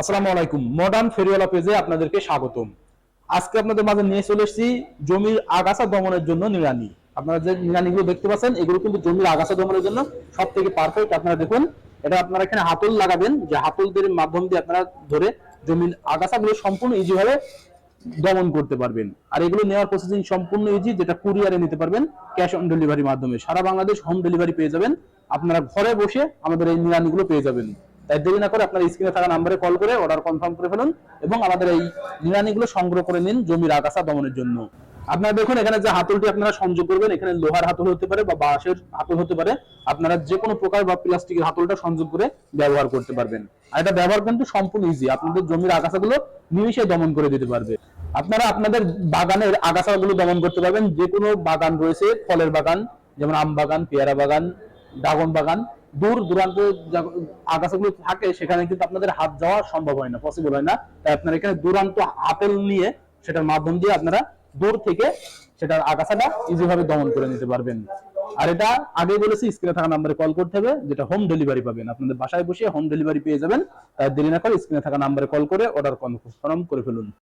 আসসালামু আলাইকুম। মডার্ন ফেরিওয়ালা পেজে আপনাদেরকে স্বাগতম। আজকে আপনাদের মাঝে নিয়ে চলে এসেছি জমির আগাছা দমনের জন্য নিড়ানি। আপনারা যে নিড়ানিগুলো দেখতে পাচ্ছেন, এগুলো কিন্তু জমির আগাছা দমনের জন্য সব থেকে পারফেক্ট আপনারা দেখুন, এটা আপনারা এখানে হাতল লাগাবেন। যে হাতলদের মাধ্যম দিয়ে আপনারা ধরে জমির আগাছাগুলো সম্পূর্ণ ইজি ভাবে দমন করতে পারবেন। আর এগুলো নেওয়ার প্রসেসিং সম্পূর্ণ ইজি যেটা কুরিয়ারে নিতে পারবেন ক্যাশ অন ডেলিভারির মাধ্যমে। সারা বাংলাদেশ হোম ডেলিভারি পেয়ে যাবেন। আপনারা ঘরে বসে আমাদের এই নিড়ানিগুলো পেয়ে যাবেন। তাই দেরি না করে আপনার স্ক্রিনে থাকা নাম্বারে কল করে অর্ডার কনফার্ম করে ফেলুন এবং আমাদের এই নিড়ানিগুলো সংগ্রহ করে নিন জমির আগাছা দমনের জন্য। আপনারা দেখুন, এখানে যে হাতলটি আপনারা সংযোগ করবেন, এখানে লোহার হাতল হতে পারে বা বাঁশের হাতল হতে পারে, আপনারা যে কোনো প্রকার বা প্লাস্টিকের হাতলটা সংযোগ করে ব্যবহার করতে পারবেন। আর এটা ব্যবহার কিন্তু সম্পূর্ণ ইজি আপনাদের জমির আগাছাগুলো নিমিশে দমন করে দিতে পারবে। আপনারা আপনাদের বাগানের আগাছাগুলো দমন করতে পারবেন যে কোনো বাগান রয়েছে, ফলের বাগান, যেমন আম বাগান, পেয়ারা বাগান ড্রাগন বাগান দূর দূরান্ত আগাছাগুলো থাকে, সেখানে কিন্তু আপনাদের হাত যাওয়া সম্ভব হয় না পসিবল হয় না। তাই আপনারা এখানে দূরান্ত আপেল নিয়ে সেটার মাধ্যম দিয়ে আপনারা দূর থেকে সেটার আগাছাটা ইজি ভাবে দমন করে নিতে পারবেন। আর এটা আগে বলেছি, স্ক্রিনে থাকা নাম্বারে কল করতে হবে, যেটা হোম ডেলিভারি পাবেন। আপনাদের বাসায় বসে হোম ডেলিভারি পেয়ে যাবেন, তাই দেরি না করে স্ক্রিনে থাকা নাম্বারে কল করে অর্ডার কনফার্ম করে ফেলুন।